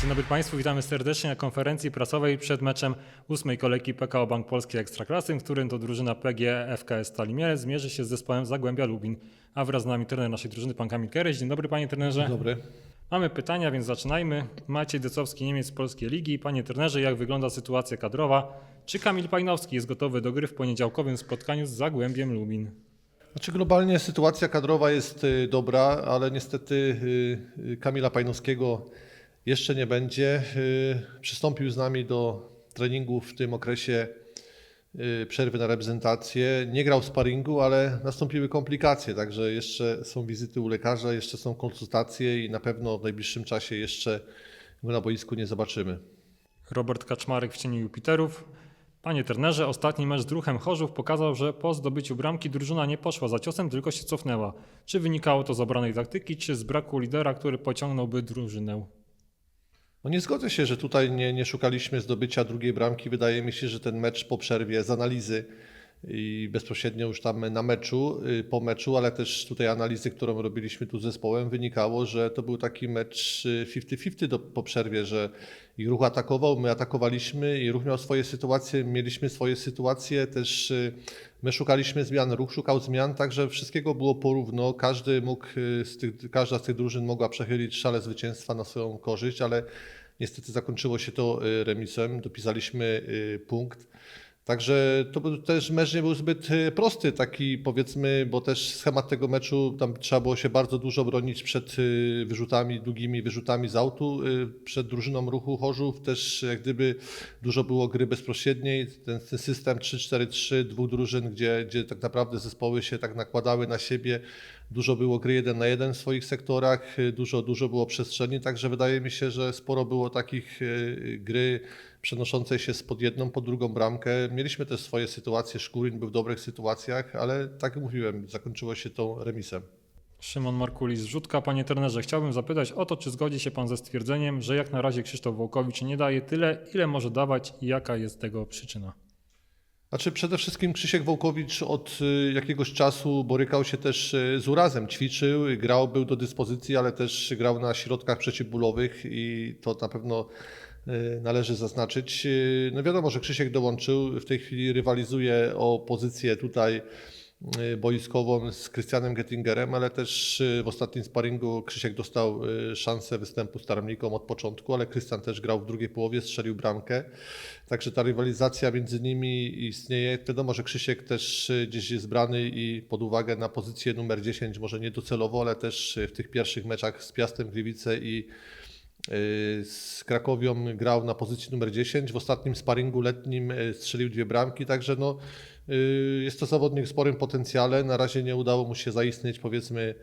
Dzień dobry Państwu, witamy serdecznie na konferencji prasowej przed meczem ósmej kolejki PKO Bank Polski Ekstraklasy, w którym to drużyna PG FKS Stali Mielec zmierzy się z zespołem Zagłębia Lubin. A wraz z nami trener naszej drużyny, pan Kamil Kereś. Dzień dobry Panie trenerze. Dobry. Mamy pytania, więc zaczynajmy. Maciej Decowski, Niemiec z Polskiej Ligi. Panie trenerze, jak wygląda sytuacja kadrowa? Czy Kamil Pajnowski jest gotowy do gry w poniedziałkowym spotkaniu z Zagłębiem Lubin? Znaczy globalnie sytuacja kadrowa jest y, dobra, ale niestety y, y, Kamila Pajnowskiego jeszcze nie będzie. Y, Przystąpił z nami do treningu w tym okresie y, przerwy na reprezentację. Nie grał sparingu, ale nastąpiły komplikacje, także jeszcze są wizyty u lekarza, jeszcze są konsultacje i na pewno w najbliższym czasie jeszcze go na boisku nie zobaczymy. Robert Kaczmarek w cieniu Jupiterów. Panie trenerze, ostatni mecz z Druchem Chorzów pokazał, że po zdobyciu bramki drużyna nie poszła za ciosem, tylko się cofnęła. Czy wynikało to z obranej taktyki, czy z braku lidera, który pociągnąłby drużynę? No nie zgodzę się, że tutaj nie, nie szukaliśmy zdobycia drugiej bramki. Wydaje mi się, że ten mecz po przerwie z analizy i bezpośrednio już tam na meczu, y, po meczu, ale też tutaj analizy, którą robiliśmy tu z zespołem, wynikało, że to był taki mecz y, 50-50 do, po przerwie, że i ruch atakował, my atakowaliśmy i ruch miał swoje sytuacje, mieliśmy swoje sytuacje, też y, my szukaliśmy zmian, ruch szukał zmian, także wszystkiego było porówno, każdy mógł, y, z tych, każda z tych drużyn mogła przechylić szale zwycięstwa na swoją korzyść, ale niestety zakończyło się to y, remisem, dopisaliśmy y, punkt. Także to też mecz nie był zbyt y, prosty, taki powiedzmy, bo też schemat tego meczu, tam trzeba było się bardzo dużo bronić przed y, wyrzutami, długimi wyrzutami z autu, y, przed drużyną ruchu Chorzów, też jak gdyby dużo było gry bezpośredniej, ten, ten system 3-4-3 dwóch drużyn, gdzie, gdzie tak naprawdę zespoły się tak nakładały na siebie, dużo było gry jeden na jeden w swoich sektorach, dużo, dużo było przestrzeni, także wydaje mi się, że sporo było takich gry przenoszącej się spod jedną pod drugą bramkę. Mieliśmy też swoje sytuacje, Szkurin był w dobrych sytuacjach, ale tak jak mówiłem, zakończyło się tą remisem. Szymon Markulis, rzutka. Panie trenerze, chciałbym zapytać o to, czy zgodzi się pan ze stwierdzeniem, że jak na razie Krzysztof Wołkowicz nie daje tyle, ile może dawać i jaka jest tego przyczyna? Znaczy przede wszystkim Krzysiek Wołkowicz od y, jakiegoś czasu borykał się też y, z urazem, ćwiczył, grał, był do dyspozycji, ale też grał na środkach przeciwbólowych i to na pewno należy zaznaczyć. Y, No wiadomo, że Krzysiek dołączył, w tej chwili rywalizuje o pozycję tutaj y, boiskową z Krystianem Gettingerem, ale też y, w ostatnim sparingu Krzysiek dostał y, szansę występu staramnikom od początku, ale Krystian też grał w drugiej połowie, strzelił bramkę. Także ta rywalizacja między nimi istnieje. Wiadomo, że Krzysiek też y, gdzieś jest brany i pod uwagę na pozycję numer 10, może nie docelowo, ale też y, w tych pierwszych meczach z Piastem Gliwice i y, z Krakowią grał na pozycji numer 10. W ostatnim sparingu letnim y, strzelił dwie bramki, także no, y, jest to zawodnik w sporym potencjale. Na razie nie udało mu się zaistnieć powiedzmy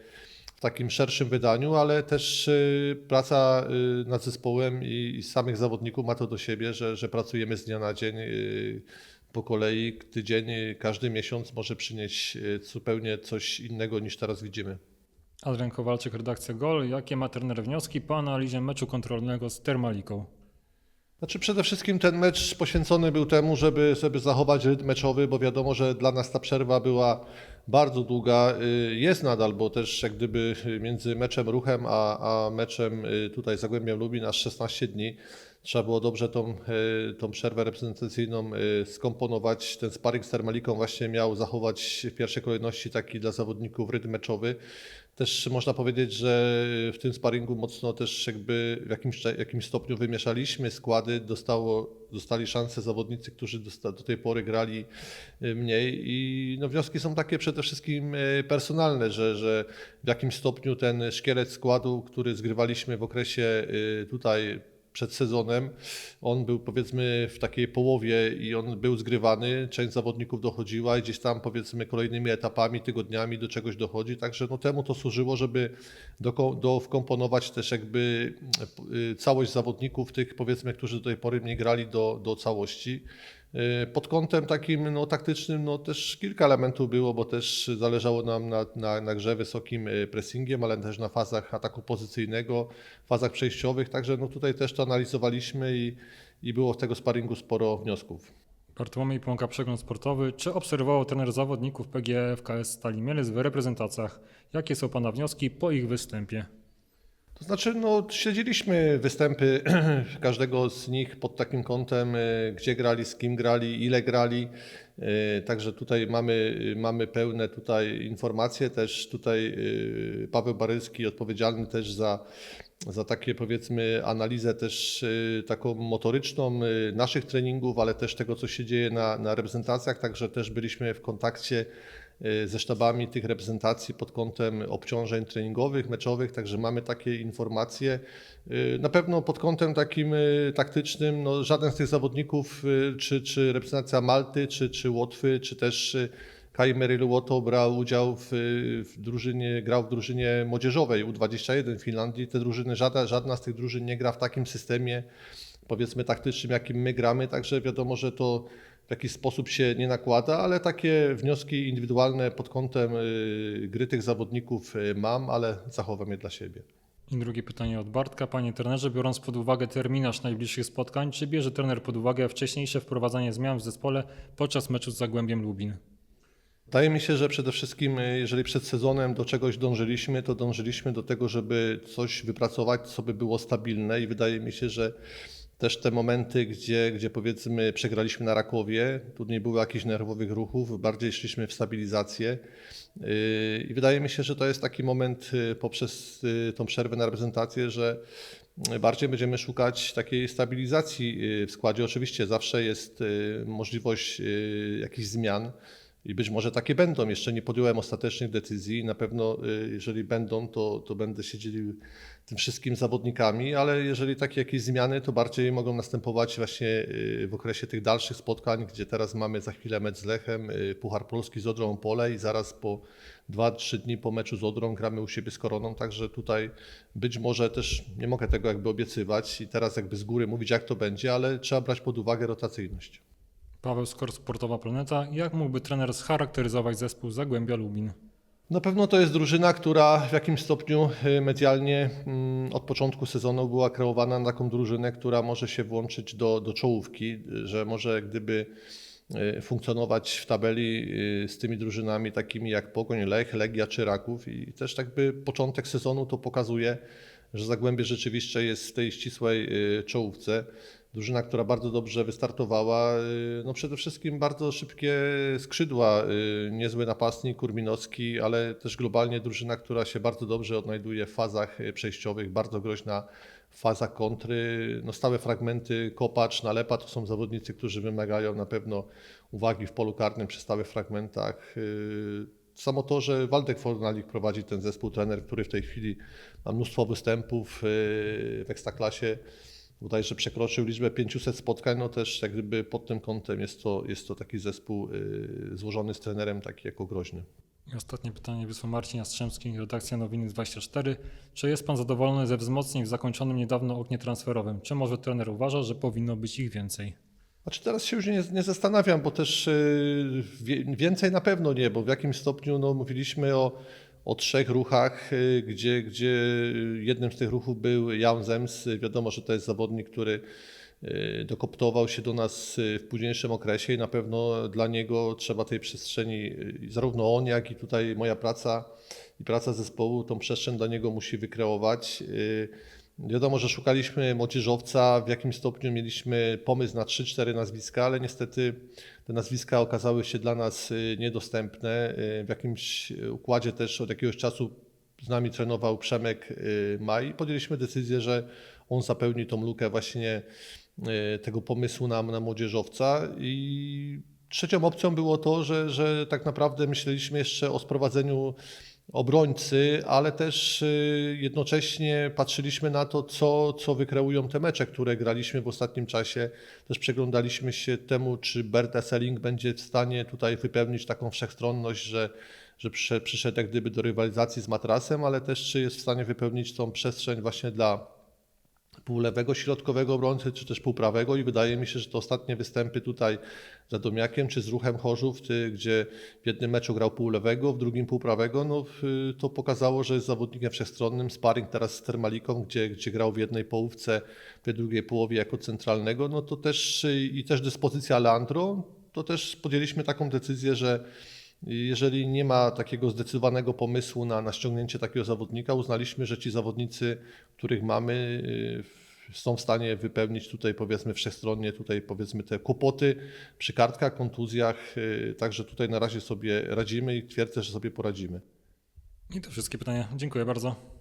w takim szerszym wydaniu, ale też y, praca y, nad zespołem i, samych zawodników ma to do siebie, że, że pracujemy z dnia na dzień y, po kolei. Tydzień, y, każdy miesiąc może przynieść y, zupełnie coś innego niż teraz widzimy. Adrian Kowalczyk, redakcja GOL. Jakie ma trener wnioski po analizie meczu kontrolnego z Termaliką? Znaczy przede wszystkim ten mecz poświęcony był temu, żeby, żeby zachować rytm meczowy, bo wiadomo, że dla nas ta przerwa była bardzo długa. Y, Jest nadal, bo też jak gdyby między meczem Ruchem a, a meczem y, tutaj Zagłębiem Lubin aż 16 dni. Trzeba było dobrze tą, y, tą przerwę reprezentacyjną y, skomponować. Ten sparring z Termaliką właśnie miał zachować w pierwszej kolejności taki dla zawodników rytm meczowy. Też można powiedzieć, że w tym sparingu mocno też jakby w jakimś, jakimś stopniu wymieszaliśmy składy, dostało, dostali szansę zawodnicy, którzy dosta, do tej pory grali y, mniej i no, wnioski są takie przede wszystkim personalne, że, że w jakimś stopniu ten szkielet składu, który zgrywaliśmy w okresie tutaj przed sezonem. On był powiedzmy w takiej połowie i on był zgrywany, część zawodników dochodziła i gdzieś tam powiedzmy kolejnymi etapami, tygodniami do czegoś dochodzi, także no temu to służyło, żeby do, do wkomponować też jakby y, całość zawodników tych powiedzmy, którzy do tej pory nie grali do, do całości. Y, Pod kątem takim no, taktycznym no, też kilka elementów było, bo też zależało nam na, na, na grze wysokim y, pressingiem, ale też na fazach ataku pozycyjnego, fazach przejściowych, także no, tutaj też to analizowaliśmy i, i było z tego sparingu sporo wniosków. Bartłomiej Płonka, przegląd sportowy. Czy obserwował trener zawodników PGE FKS Stali Mielec w reprezentacjach? Jakie są Pana wnioski po ich występie? To znaczy, no, śledziliśmy występy każdego z nich pod takim kątem, y, gdzie grali, z kim grali, ile grali. Y, Także tutaj mamy, mamy pełne tutaj informacje. Też tutaj y, Paweł Barylski odpowiedzialny też za, za takie powiedzmy analizę też y, taką motoryczną y, naszych treningów, ale też tego, co się dzieje na, na reprezentacjach. Także też byliśmy w kontakcie y, ze sztabami tych reprezentacji pod kątem obciążeń treningowych, meczowych, także mamy takie informacje. Y, Na pewno pod kątem takim y, taktycznym, no, żaden z tych zawodników, y, czy, czy reprezentacja Malty, czy, czy Łotwy, czy też y, Kai Meryl Łoto brał udział w, w drużynie, grał w drużynie młodzieżowej U21 w Finlandii. Te drużyny, żadna, żadna z tych drużyn nie gra w takim systemie, powiedzmy taktycznym, jakim my gramy, także wiadomo, że to w jakiś sposób się nie nakłada, ale takie wnioski indywidualne pod kątem y, gry tych zawodników y, mam, ale zachowam je dla siebie. I drugie pytanie od Bartka. Panie trenerze, biorąc pod uwagę terminarz najbliższych spotkań, czy bierze trener pod uwagę wcześniejsze wprowadzanie zmian w zespole podczas meczu z Zagłębiem Lubin? Wydaje mi się, że przede wszystkim, y, jeżeli przed sezonem do czegoś dążyliśmy, to dążyliśmy do tego, żeby coś wypracować, co by było stabilne i wydaje mi się, że też te momenty, gdzie, gdzie powiedzmy przegraliśmy na Rakowie, tu nie było jakichś nerwowych ruchów, bardziej szliśmy w stabilizację Yy, i wydaje mi się, że to jest taki moment y, poprzez y, tą przerwę na reprezentację, że bardziej będziemy szukać takiej stabilizacji w składzie. Oczywiście zawsze jest możliwość jakichś zmian i być może takie będą. Jeszcze nie podjąłem ostatecznych decyzji. Na pewno, y, jeżeli będą, to, to będę się dzielił tym wszystkim zawodnikami, ale jeżeli takie jakieś zmiany, to bardziej mogą następować właśnie y, w okresie tych dalszych spotkań, gdzie teraz mamy za chwilę mecz z Lechem, y, Puchar Polski z Odrą Pole i zaraz po 2-3 dni po meczu z Odrą gramy u siebie z Koroną, także tutaj być może też nie mogę tego jakby obiecywać i teraz jakby z góry mówić jak to będzie, ale trzeba brać pod uwagę rotacyjność. Paweł Skor, Sportowa Planeta. Jak mógłby trener scharakteryzować zespół Zagłębia Lubin? Na pewno to jest drużyna, która w jakimś stopniu y, medialnie mm, od początku sezonu była kreowana na taką drużynę, która może się włączyć do, do czołówki, że może gdyby y, funkcjonować w tabeli y, z tymi drużynami takimi jak Pogoń, Lech, Legia czy Raków i też tak by początek sezonu to pokazuje, że Zagłębie rzeczywiście jest w tej ścisłej czołówce. Drużyna, która bardzo dobrze wystartowała, y, no przede wszystkim bardzo szybkie skrzydła, y, niezły napastnik Kurminowski, ale też globalnie drużyna, która się bardzo dobrze odnajduje w fazach y, przejściowych, bardzo groźna w fazach kontry. No stałe fragmenty Kopacz, Nalepa to są zawodnicy, którzy wymagają na pewno uwagi w polu karnym przy stałych fragmentach. Samo to, że Waldek Fornalik prowadzi ten zespół, trener, który w tej chwili ma mnóstwo występów w Ekstraklasie, bodajże przekroczył liczbę 500 spotkań, no też jak gdyby pod tym kątem jest to, jest to taki zespół y, złożony z trenerem taki jako groźny. I ostatnie pytanie wysłał Marcin Jastrzębski, redakcja Nowiny 24. Czy jest Pan zadowolony ze wzmocnień w zakończonym niedawno oknie transferowym? Czy może trener uważa, że powinno być ich więcej? Znaczy teraz się już nie, nie zastanawiam, bo też y, wie, więcej na pewno nie, bo w jakim stopniu no, mówiliśmy o, o trzech ruchach, y, gdzie, gdzie jednym z tych ruchów był Jan Zems. Wiadomo, że to jest zawodnik, który y, dokoptował się do nas y, w późniejszym okresie i na pewno dla niego trzeba tej przestrzeni, zarówno on, jak i tutaj moja praca i praca zespołu, tą przestrzeń dla niego musi wykreować. Wiadomo, że szukaliśmy młodzieżowca, w jakim stopniu mieliśmy pomysł na 3-4 nazwiska, ale niestety te nazwiska okazały się dla nas y, niedostępne. Y, W jakimś układzie też od jakiegoś czasu z nami trenował Przemek y, Maj. Podjęliśmy decyzję, że on zapełni tą lukę właśnie tego pomysłu na, na młodzieżowca i trzecią opcją było to, że, że tak naprawdę myśleliśmy jeszcze o sprowadzeniu obrońcy, ale też y, jednocześnie patrzyliśmy na to, co, co wykreują te mecze, które graliśmy w ostatnim czasie. Też przeglądaliśmy się temu, czy Berta Selling będzie w stanie tutaj wypełnić taką wszechstronność, że, że przyszedł, jak gdyby do rywalizacji z matrasem, ale też czy jest w stanie wypełnić tą przestrzeń właśnie dla półlewego, środkowego obrońcy, czy też półprawego i wydaje mi się, że te ostatnie występy tutaj z Radomiakiem, czy z Ruchem Chorzów, gdzie w jednym meczu grał półlewego, w drugim półprawego, no, to pokazało, że jest zawodnikiem wszechstronnym. Sparring teraz z Termaliką, gdzie, gdzie grał w jednej połówce, w drugiej połowie jako centralnego, no to też i też dyspozycja Leandro, to też podjęliśmy taką decyzję, że Jeżeli nie ma takiego zdecydowanego pomysłu na, na ściągnięcie takiego zawodnika, uznaliśmy, że ci zawodnicy, których mamy, y, są w stanie wypełnić tutaj powiedzmy wszechstronnie tutaj powiedzmy te kłopoty przy kartkach, kontuzjach, y, także tutaj na razie sobie radzimy i twierdzę, że sobie poradzimy. I to wszystkie pytania. Dziękuję bardzo.